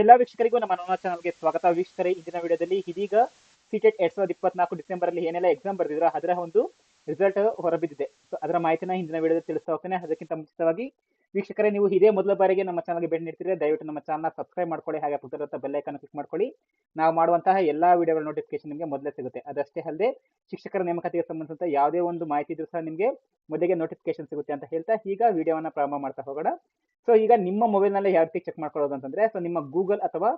ಎಲ್ಲ ವೀಕ್ಷಕರಿಗೂ ನಮ್ಮ ನನ್ನ ಚಾನಲ್ಗೆ ಸ್ವಾಗತ. ವೀಕ್ಷಕರೇ, ಇಂದಿನ ವಿಡಿಯೋದಲ್ಲಿ ಇದೀಗ ಸಿಟೆಟ್ ಎರಡ್ ಸಾವಿರದ ಇಪ್ಪತ್ನಾಲ್ಕು ಡಿಸೆಂಬರ್ ಅಲ್ಲಿ ಏನೆಲ್ಲ ಎಕ್ಸಾಮ್ ಬರೆದಿದ್ರು ಅದರ ಒಂದು ರಿಸಲ್ಟ್ ಹೊರಬಿದ್ದಿದೆ. ಸೊ ಅದರ ಮಾಹಿತಿನ ಹಿಂದಿನ ವಿಡಿಯೋದಲ್ಲಿ ತಿಳಿಸ್ತಾ ಹೋಗ್ತೇನೆ ಅದಕ್ಕಿಂತ ಮುಂಚಿತವಾಗಿ ವೀಕ್ಷಕರೇ, ನೀವು ಇದೇ ಮೊದಲ ಬಾರಿಗೆ ನಮ್ಮ ಚಾನಲ್ಗೆ ಭೇಟಿ ನೀಡ್ತೀರಿ ದಯವಿಟ್ಟು ನಮ್ಮ ಚಾನಲ್ ಸಬ್ಸ್ಕ್ರೈಬ್ ಮಾಡ್ಕೊಳ್ಳಿ, ಹಾಗೆ ಪುಸ್ತಕದ ಬೆಲ್ ಐಕನ್ ಕ್ಲಿಕ್ ಮಾಡ್ಕೊಳ್ಳಿ. ನಾವು ಮಾಡುವಂತಹ ಎಲ್ಲಾ ವಿಡಿಯೋಗಳ ನೋಟಿಫಿಕೇಶನ್ ನಿಮಗೆ ಮೊದಲೇ ಸಿಗುತ್ತೆ. ಅದಷ್ಟೇ ಅಲ್ಲದೆ ಶಿಕ್ಷಕರ ನೇಮಕಾತಿಗೆ ಸಂಬಂಧಿಸಿದಂತ ಯಾವುದೇ ಒಂದು ಮಾಹಿತಿ ಇದ್ರೂ ಸಹ ನಿಮಗೆ ಮೊದಲಿಗೆ ನೋಟಿಫಿಕೇಶನ್ ಸಿಗುತ್ತೆ ಅಂತ ಹೇಳ್ತಾ ಈಗ ವಿಡಿಯೋವನ್ನು ಪ್ರಾರಂಭ ಮಾಡ್ತಾ ಹೋಗೋಣ. ಸೊ ಈಗ ನಿಮ್ಮ ಮೊಬೈಲ್ನಲ್ಲೇ ಯಾವ ರೀತಿ ಚೆಕ್ ಮಾಡ್ಕೊಳ್ಳೋದು ಅಂತಂದ್ರೆ ಸೊ ನಿಮ್ಮ ಗೂಗಲ್ ಅಥವಾ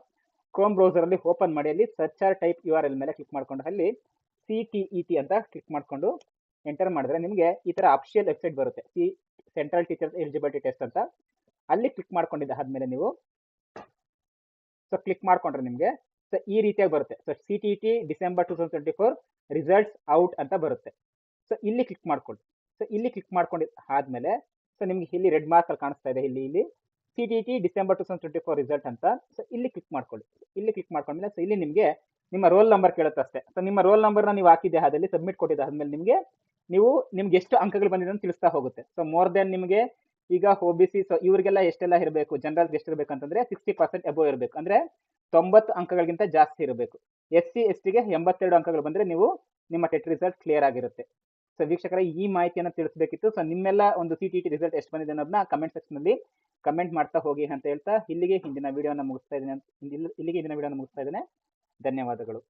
ಕ್ರೋಮ್ ಬ್ರೌಸರ್ ಅಲ್ಲಿ ಓಪನ್ ಮಾಡಿ, ಅಲ್ಲಿ search or type U R L ಮೇಲೆ ಕ್ಲಿಕ್ ಮಾಡ್ಕೊಂಡು, ಅಲ್ಲಿ ಸಿ ಟಿ ಇ ಟಿ ಅಂತ ಕ್ಲಿಕ್ ಮಾಡ್ಕೊಂಡು ಎಂಟರ್ ಮಾಡಿದ್ರೆ ನಿಮಗೆ ಈ ತರ ಅಫಿಷಿಯಲ್ ವೆಬ್ಸೈಟ್ ಬರುತ್ತೆ. C central teachers eligibility test ಅಂತ. ಅಲ್ಲಿ ಕ್ಲಿಕ್ ಮಾಡ್ಕೊಂಡಿದ್ದ ಆದ್ಮೇಲೆ ನೀವು ಸೊ ಕ್ಲಿಕ್ ಮಾಡ್ಕೊಂಡ್ರೆ ನಿಮಗೆ ಸೊ ಈ ರೀತಿಯಾಗಿ ಬರುತ್ತೆ. So C T T December two thousand twenty four results out ಅಂತ ಬರುತ್ತೆ. ಸೊ ಇಲ್ಲಿ ಕ್ಲಿಕ್ ಮಾಡ್ಕೊಳ್ಳಿ. ಸೊ ಇಲ್ಲಿ ಕ್ಲಿಕ್ ಮಾಡ್ಕೊಂಡಿದ್ದ ಆದ್ಮೇಲೆ ಸೊ ನಿಮ್ಗೆ ಇಲ್ಲಿ ರೆಡ್ ಮಾರ್ಕ್ ಅಲ್ಲಿ ಕಾಣಿಸ್ತಾ ಇದೆ ಇಲ್ಲಿ ಇಲ್ಲಿ. C T T December two thousand twenty four result ಅಂತ. ಸೊ ಇಲ್ಲಿ ಕ್ಲಿಕ್ ಮಾಡ್ಕೊಳ್ಳಿ. ಇಲ್ಲಿ ಕ್ಲಿಕ್ ಮಾಡ್ಕೊಂಡ್ಮೇಲೆ ಸೊ ಇಲ್ಲಿ ನಿಮಗೆ ನಿಮ್ಮ ರೋಲ್ ನಂಬರ್ ಕೇಳುತ್ತೆ ಅಷ್ಟೇ. ಸೊ ನಿಮ್ಮ ರೋಲ್ ನಂಬರ್ನ ನೀವು ಹಾಕಿದ್ದೆ ಅದಲ್ಲಿ ಸಬ್ಮಿಟ್ ಕೊಟ್ಟಿದ್ದ ಆದ್ಮೇಲೆ ನಿಮಗೆ ನೀವು, ನಿಮ್ಗೆ ಎಷ್ಟು ಅಂಕಗಳು ಬಂದಿದೆ ಅಂತ ತಿಳಿಸ್ತಾ ಹೋಗುತ್ತೆ. ಸೊ ಮೋರ್ ದೆನ್ ನಿಮಗೆ ಈಗ ಒ ಬಿ ಸಿ ಸೊ ಇವರಿಗೆಲ್ಲ ಎಷ್ಟೆಲ್ಲ ಇರಬೇಕು ಜನರಲ್ಗೆ ಎಷ್ಟು ಇರಬೇಕು ಅಂತಂದ್ರೆ ಸಿಕ್ಸ್ಟಿ ಪರ್ಸೆಂಟ್ ಅಬೋವ್ ಇರಬೇಕು. ಅಂದ್ರೆ ತೊಂಬತ್ತು ಅಂಕಗಳಿಗಿಂತ ಜಾಸ್ತಿ ಇರಬೇಕು. ಎಸ್ ಸಿ ಎಸ್ ಟಿಗೆ ಎಂಬತ್ತೆರಡು ಅಂಕಗಳು ಬಂದ್ರೆ ನೀವು ನಿಮ್ಮ ಟೆಟ್ ರಿಸಲ್ಟ್ ಕ್ಲಿಯರ್ ಆಗಿರುತ್ತೆ. ಸೊ ವೀಕ್ಷಕರ, ಈ ಮಾಹಿತಿಯನ್ನು ತಿಳಿಸಬೇಕಿತ್ತು. ಸೊ ನಿಮ್ಮೆಲ್ಲ ಒಂದು ಸಿ ಟಿ ಟಿ ರಿಸಲ್ಟ್ ಎಷ್ಟು ಬಂದಿದೆ ಅನ್ನೋದನ್ನ ಕಮೆಂಟ್ ಸೆಕ್ಷನ್ ಅಲ್ಲಿ ಕಮೆಂಟ್ ಮಾಡ್ತಾ ಹೋಗಿ ಅಂತ ಹೇಳ್ತಾ ಇಲ್ಲಿಗೆ ಹಿಂದಿನ ವಿಡಿಯೋನ ಮುಗಿಸ್ತಾ ಇದ್ದೀನಿ ಇಲ್ಲಿಗೆ ಹಿಂದಿನ ವಿಡಿಯೋನ ಮುಗಿಸ್ತಾ ಇದ್ದೇನೆ. ಧನ್ಯವಾದಗಳು.